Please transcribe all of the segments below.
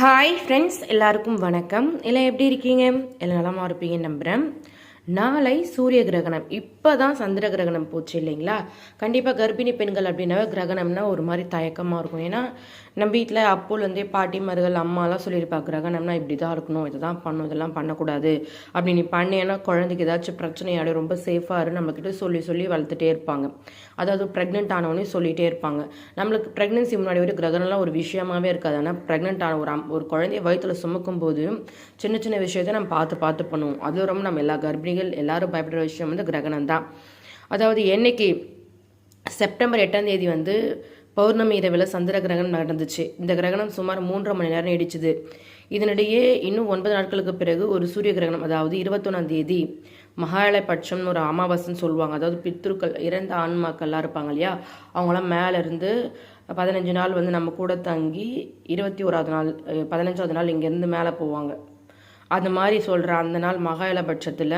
Hi friends எல்லாருக்கும் வணக்கம். எல்லாம் எப்படி இருக்கீங்க? எல்லாம் நலமாக இருப்பீங்கன்னு நம்புகிறேன் நாளை சூரிய கிரகணம். இப்போ தான் சந்திர கிரகணம் போச்சு இல்லைங்களா? கண்டிப்பாக கர்ப்பிணி பெண்கள் அப்படின்னாவே கிரகணம்னா ஒரு மாதிரி தயக்கமாக இருக்கும். ஏன்னா நம்ம வீட்டில் அப்போலேருந்தே பாட்டிமார்கள் அம்மாலாம் சொல்லியிருப்பாங்க கிரகணம்னா இப்படி தான் இருக்கணும். இதை தான் பண்ணும் இதெல்லாம் பண்ணக்கூடாது. அப்படி நீ பண்ணேன்னா குழந்தைக்கு ஏதாச்சும் பிரச்சனையாடு ரொம்ப சேஃபாக இரு. நம்மக்கிட்ட சொல்லி சொல்லி வளர்த்துட்டே இருப்பாங்க. அதாவது ப்ரெக்னென்ட் ஆனவனே சொல்லிகிட்டே இருப்பாங்க. நம்மளுக்கு ப்ரெக்னென்சி முன்னாடி ஒரு கிரகணம்லாம் ஒரு விஷயமாவே இருக்காது. ஆனால் ப்ரெக்னென்ட் ஆன ஒரு ஒரு குழந்தைய வயிற்றுல சுமக்கும் போது சின்ன சின்ன விஷயத்த நம்ம பார்த்து பார்த்து பண்ணுவோம். அது ரொம்ப நம்ம எல்லா கர்ப்பிணிகள் எல்லாரும் பயப்படுற விஷயம் வந்து கிரகணம் தான் அதாவது என்னைக்கு செப்டம்பர் எட்டாம் தேதி வந்து பௌர்ணமி இரவில் சந்திர கிரகணம் நடந்துச்சு. இந்த கிரகணம் சுமார் மூன்றரை மணி நேரம் நீடிச்சுது. இதனிடையே இன்னும் ஒன்பது நாட்களுக்கு பிறகு ஒரு சூரிய கிரகணம் அதாவது இருபத்தொன்னாம் தேதி மகாலயபட்சம்னு ஒரு அமாவாசைன்னு சொல்லுவாங்க. அதாவது பித்ருக்கள் இறந்த ஆன்மாக்கள்லாம் இருப்பாங்க இல்லையா? அவங்களாம் மேலே இருந்து பதினஞ்சு நாள் வந்து நம்ம கூட தங்கி இருபத்தி ஓராவது நாள் பதினஞ்சாவது நாள் இங்கேருந்து மேலே போவாங்க. அந்த மாதிரி சொல்கிற அந்த நாள் மகாலய பட்சத்தில்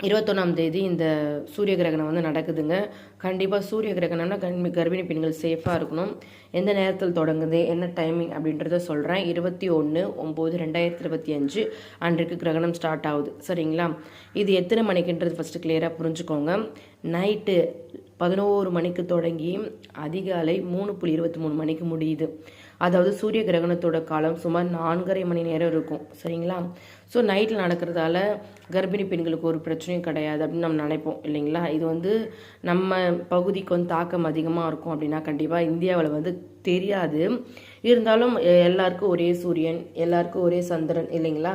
இருபத்தொன்னாம் தேதி இந்த சூரிய கிரகணம் வந்து நடக்குதுங்க. கண்டிப்பாக சூரிய கிரகணம்னா கண் கர்ப்பிணி பெண்கள் சேஃபாக இருக்கணும். எந்த நேரத்தில் தொடங்குது என்ன டைமிங் அப்படின்றத சொல்கிறேன் இருபத்தி ஒன்று ஒம்பது ரெண்டாயிரத்தி இருபத்தி அஞ்சு அன்றைக்கு கிரகணம் ஸ்டார்ட் ஆகுது. சரிங்களா? இது எத்தனை மணிக்குன்றது ஃபஸ்ட்டு கிளியராக புரிஞ்சுக்கோங்க. நைட்டு பதினோரு மணிக்கு தொடங்கி அதிகாலை மூணு புள்ளி இருபத்தி மூணு மணிக்கு முடியுது. அதாவது சூரிய கிரகணத்தோட காலம் சுமார் நான்கரை மணி நேரம் இருக்கும். சரிங்களா? ஸோ நைட்டில் நடக்கிறதால கர்ப்பிணி பெண்களுக்கு ஒரு பிரச்சனையும் கிடையாது அப்படின்னு நம்ம நினைப்போம். இல்லைங்களா? இது வந்து நம்ம பகுதிக்கு வந்து தாக்கம் அதிகமாக இருக்கும் அப்படின்னா கண்டிப்பாக இந்தியாவில் வந்து தெரியாது. இருந்தாலும் எல்லாருக்கும் ஒரே சூரியன் எல்லாருக்கும் ஒரே சந்திரன் இல்லைங்களா?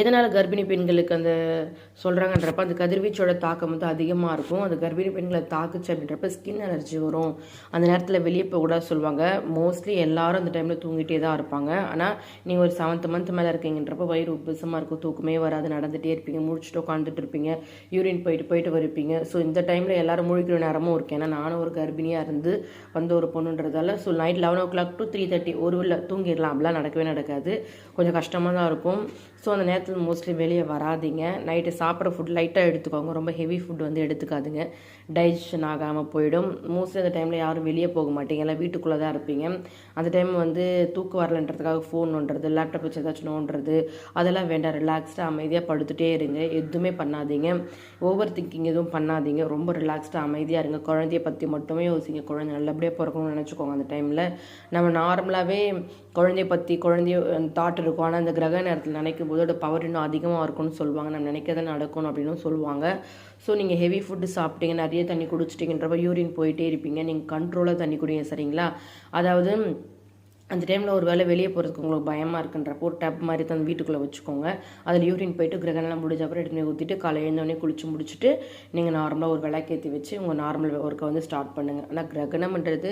எதனால் கர்ப்பிணி பெண்களுக்கு அந்த சொல்கிறாங்கன்றப்ப அந்த கதிர்வீச்சோட தாக்கம் வந்து அதிகமாக இருக்கும். அந்த கர்ப்பிணி பெண்களை தாக்குச்சு அப்படின்றப்ப ஸ்கின் அலர்ஜி வரும். அந்த நேரத்தில் வெளியே போகக்கூடாது சொல்லுவாங்க. மோஸ்ட்லி எல்லாரும் அந்த டைமில் தூங்கிட்டே தான் இருப்பாங்க. ஆனால் நீங்கள் ஒரு செவன்த் மந்த் மேலே இருக்கீங்கன்றப்ப வயிறு உப்புசமாக இருக்கும். தூக்கமே வராது. நடந்துகிட்டே இருப்பீங்க. முடிச்சுட்டு உட்காந்துட்டு இருப்பீங்க. யூரின் போயிட்டு போயிட்டு வருப்பீங்க ஸோ இந்த டைமில் எல்லாரும் முழிக்கிற நேரமும் இருக்கு. ஏன்னா நானும் ஒரு கர்ப்பிணியாக இருந்து வந்த ஒரு பொண்ணுன்றதால so night eleven o'clock to three thirty ஒரு உள்ள தூங்கிடலாம் அப்படிலாம் நடக்கவே நடக்காது. கொஞ்சம் கஷ்டமாக தான் இருக்கும். ஸோ அந்த நேரத்தில் மோஸ்ட்லி வெளியே வராதீங்க. நைட்டு சாப்பிட்ற ஃபுட் லைட்டாக எடுத்துக்கோங்க. ரொம்ப ஹெவி ஃபுட் வந்து எடுத்துக்காதுங்க. டைஜஷன் ஆகாமல் போயிடும். மோஸ்ட்லி அந்த டைமில் யாரும் வெளியே போக மாட்டீங்க. எல்லாம் வீட்டுக்குள்ளே தான் இருப்பீங்க. அந்த டைம் வந்து தூக்கம் வரலன்றதுக்காக ஃபோன் நோண்டுறது லேப்டாப் வச்சு ஏதாச்சும் நோண்டுறது அதெல்லாம் வேண்டாம். ரிலாக்ஸ்டாக அமைதியாக படுத்துகிட்டே இருங்க. எதுவுமே பண்ணாதீங்க. ஓவர் திங்கிங் எதுவும் பண்ணாதீங்க. ரொம்ப ரிலாக்ஸ்டாக அமைதியாக இருங்க. குழந்தைய பற்றி மட்டுமே யோசிங்க. குழந்தை நல்லபடியாக பிறக்கணும்னு நினச்சிக்கோங்க அந்த டைமில் நம்ம நார்மலாகவே குழந்தைய பற்றி குழந்தைய தாட் இருக்கும். ஆனால் அந்த கிரக நேரத்தில் நினைக்கும் போது அதோட பவர் இன்னும் அதிகமாக இருக்கும்னு சொல்லுவாங்க. நம்ம நினைக்கிறத நடக்கணும் அப்படின்னு சொல்லுவாங்க. ஸோ நீங்கள் ஹெவி ஃபுட்டு சாப்பிட்டீங்க நிறைய தண்ணி குடிச்சிட்டிங்கன்றப்ப யூரின் போயிட்டே இருப்பீங்க. நீங்கள் கண்ட்ரோலாக தண்ணி குடிங்க சரிங்களா? அதாவது அந்த டைமில் ஒரு வேளை வெளியே போகிறதுக்கு உங்களுக்கு பயமாக இருக்குன்றப்போ ஒரு டப் மாதிரி தான் வீட்டுக்குள்ளே வச்சுக்கோங்க. அதில் யூரின் போயிட்டு கிரகணம்லாம் முடிஞ்ச அப்புறம் எடுத்து ஊற்றிட்டு காலை எழுந்தோடனே குளிச்சு முடிச்சுட்டு நீங்கள் நார்மலாக ஒரு விளக்கேற்றி வச்சு உங்கள் நார்மல் ஒர்க்கை வந்து ஸ்டார்ட் பண்ணுங்கள் ஆனால் கிரகணம்ன்றது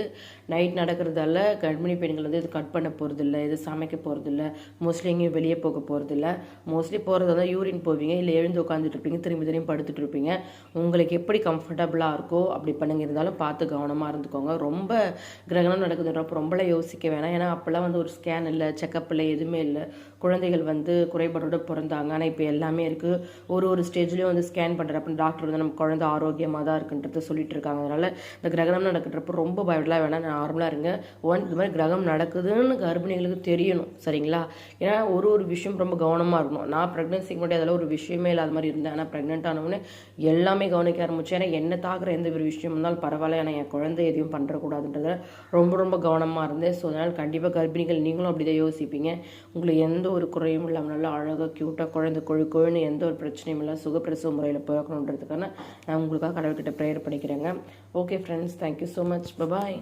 நைட் நடக்கிறதால கர்ப்பிணி பெண்கள் வந்து இது கட் பண்ண போகிறதில்ல இது சமைக்க போகிறதில்ல மோஸ்ட்லி எங்கேயும் வெளியே போக போகிறதில்ல மோஸ்ட்லி போகிறது வந்து யூரின் போவீங்க இல்லை எழுந்து உட்காந்துட்டு இருப்பீங்க திரும்பி திரும்பி படுத்துட்டு இருப்பீங்க. உங்களுக்கு எப்படி கம்ஃபர்டபுளாக இருக்கோ அப்படி பண்ணுங்க. இருந்தாலும் பார்த்து கவனமாக இருந்துக்கோங்க. ரொம்ப கிரகணம் நடக்குதுன்றப்போ ரொம்பலாம் யோசிக்க வேணாம். ஏன்னா அப்போல்லாம் வந்து ஒரு ஸ்கேன் இல்லை செக்கப் இல்லை எதுவுமே இல்லை. குழந்தைகள் வந்து குறைபாடோடு பிறந்தாங்க. ஆனால் இப்போ எல்லாமே இருக்குது ஒரு ஒரு ஸ்டேஜ்லேயும் வந்து ஸ்கேன் பண்ணுறப்ப டாக்டர் வந்து நம்ம குழந்தை ஆரோக்கியமாக தான் இருக்குன்றது சொல்லிட்டு இருக்காங்க. அதனால் இந்த கிரகணம் நடக்கிறப்ப ரொம்ப பயப்படலாம். வேணாம் நார்மலாக இருங்க. ஒன் இது மாதிரி கிரகம் நடக்குதுன்னு கர்ப்பிணிகளுக்கு தெரியணும். சரிங்களா? ஏன்னா ஒரு ஒரு விஷயம் ரொம்ப கவனமாக இருக்கணும். நான் ப்ரெக்னென்சிக்கு முன்னாடி அதெல்லாம் ஒரு விஷயமே இல்லாத மாதிரி இருந்தேன். ஆனால் ப்ரெக்னென்ட் ஆனவுடனே எல்லாமே கவனிக்க ஆரம்பிச்சேன். ஏன்னா என்ன தாக்குற எந்த ஒரு விஷயம் இருந்தாலும் பரவாயில்ல. ஏன்னா என் குழந்தை எதையும் பண்ணுறக்கூடாதுன்றத ரொம்ப ரொம்ப கவனமாக இருந்தேன். ஸோ அதனால் கண்டிப்பாக கர்ப்பிணிகள் நீங்களும் அப்படி தான் யோசிப்பீங்க. உங்களுக்கு எந்த ஒரு குறையும் இல்லாமல் நல்லா அழகாக க்யூட்டாக குழந்தை கொழு கொழுன்னு எந்த ஒரு பிரச்சனையும் இல்லை சுகப்பிரசவ முறையில் பிறக்கணுன்றதுக்கான நான் உங்களுக்காக கடவுள்கிட்ட ப்ரேயர் பண்ணிக்கிறேங்க. Okay friends thank you so much bye bye